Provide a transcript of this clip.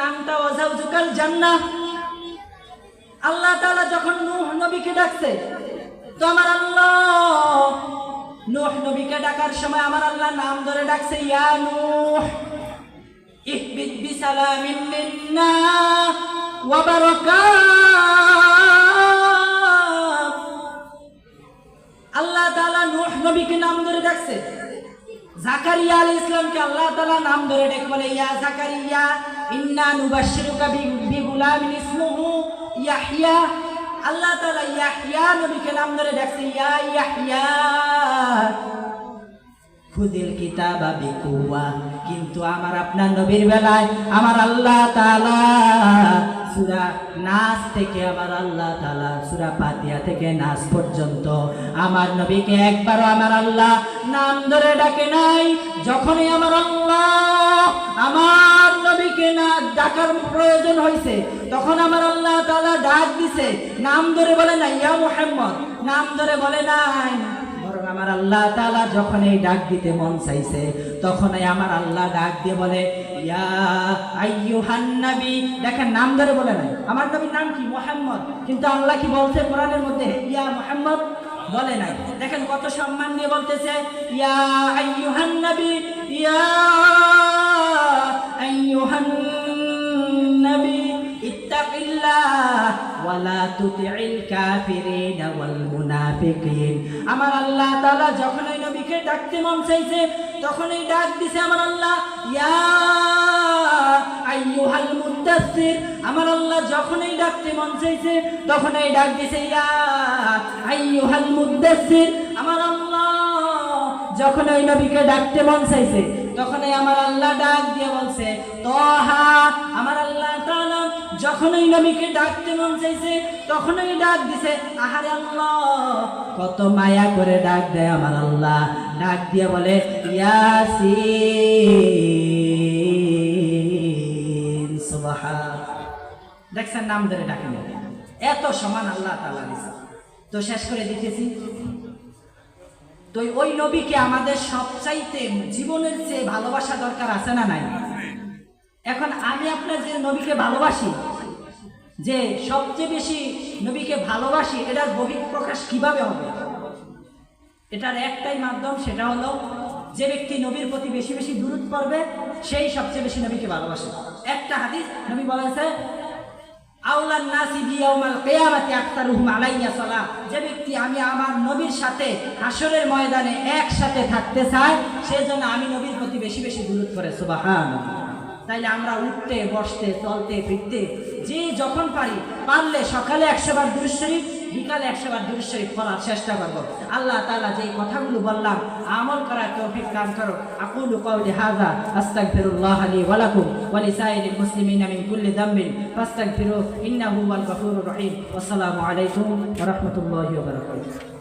নামটা ওয়াজাউজুকাল জান্নাহ। আল্লাহ তাআলা যখন নূহ নবীকে ডাকছে, তো আমার আল্লাহ, নূহ নবীকে ডাকার সময় আমার আল্লাহ নাম ধরে ডাকছে, ইয়া নূহ, ইহবিত বিসালামিন মিন্না ওয়া জাকারিয়া আলাইহিস ইসলামকে আল্লাহ তাআলা নাম ধরে ডেকে বলে, ইয়া জাকারিয়া, ইন্না নুবাশশিরুকা বি- বিগুলামিন ইসমুহু ইয়াহইয়া। আল্লাহ তাআলা ইয়াহইয়া নবীকে নাম ধরে ডাকছে, ইয়া ইয়াহইয়া, খুদিল কিতাবা বিকুয়া কিন্তু আমার আপনার নবীর বেলায় আমার আল্লাহ তাআলা সূরা নাস থেকে আমার আল্লাহ তালা সূরা পাতিয়া থেকে নাস পর্যন্ত। আমার নবীকে একবারও আমার আল্লাহ নাম ধরে ডাকে নাই। যখনই আমার আল্লাহ আমার নবীকে না ডাকার প্রয়োজন হয়েছে তখন আমার আল্লাহ তালা ডাক দিছে, নাম ধরে বলে না ইয়া মুহাম্মদ। নাম ধরে বলে নাই। আমার আল্লাহ তালা যখন এই ডাক দিতে মন চাইছে তখনই আমার আল্লাহ ডাক দিয়ে বলে দেখেন, নাম ধরে বলে নাই। আমার নবীর নাম কি? মোহাম্মদ। কিন্তু আল্লাহ কি বলছে কোরআনের মধ্যে? ইয়া মোহাম্মদ বলে নাই। দেখেন কত সম্মান দিয়ে বলতেছে, ইয়া আইয়ু হান্নাবি ইয়া তুতি'ল আমার আল্লাহ তাআলা যখন ওই নবীকে ডাকতে মন চাইছে তখনই ডাক দিছে আমার আল্লাহ আমার আল্লাহ যখনই ডাকতে মন চাইছে তখনই ডাক দিছে, ইয়া আমার আল্লাহ যখন ওই নবীকে ডাকতে মন চাইছে তখনই আমার আল্লাহ ডাক দিয়ে বলছে, তহা যখন ওই নবীকে ডাকতে মন চাইছে, তখনই ডাক দিছে, আহারে আল্লাহ, কত মায়া করে ডাক দেয় আমার আল্লাহ। ডাক দিয়ে বলে ইয়াসি দেখছেন নাম ধরে ডাকেন এত সমান আল্লাহ তাআলা দিছে। তো শেষ করে দিতেছি। তো ওই নবীকে আমাদের সবচাইতে জীবনের চেয়ে ভালোবাসা দরকার আছে না নাই? এখন আমি আপনার যে নবীকে ভালোবাসি যে সবচেয়ে বেশি নবীকে ভালোবাসি, এটার বহিঃপ্রকাশ কীভাবে হবে? এটার একটাই মাধ্যম সেটা হলো, যে ব্যক্তি নবীর প্রতি বেশি বেশি দূরত করবে, সেই সবচেয়ে বেশি নবীকে ভালোবাসে। একটা হাদিস নবী বলেছে, আউলান নাসি বিয়াউমাল কিয়ামাতি আকতারুহুম আলাইয়া সালাম যে ব্যক্তি, আমি আমার নবীর সাথে হাসরের ময়দানে একসাথে থাকতে চাই, সেজন্য আমি নবীর প্রতি বেশি বেশি দূরত করে, সুবহানাল্লাহ। তাইলে আমরা উঠতে, বসতে, চলতে, ফিরতে যে যখন পারি, পারলে সকালে একশো বার দুরুদ শরীফ, বিকালে একশো বার দুরুদ শরীফ পড়ার চেষ্টা করব। আল্লাহ তালা যে কথাগুলো বললাম, আমল করার তৌফিক দান করো আকুল কওলি হাজা আস্তাগফিরুল্লাহ লি ওয়া লাকুম, ওয়া লিসাইরিল মুসলিম ইনামিন কুল্লি যামবিন ফাস্তাগফিরু ইন্নাহু হুয়াল গফুরুর রহিম। আসসালামু আলাইকুম রাহমাতুল্লাহি বারাকাতুহু।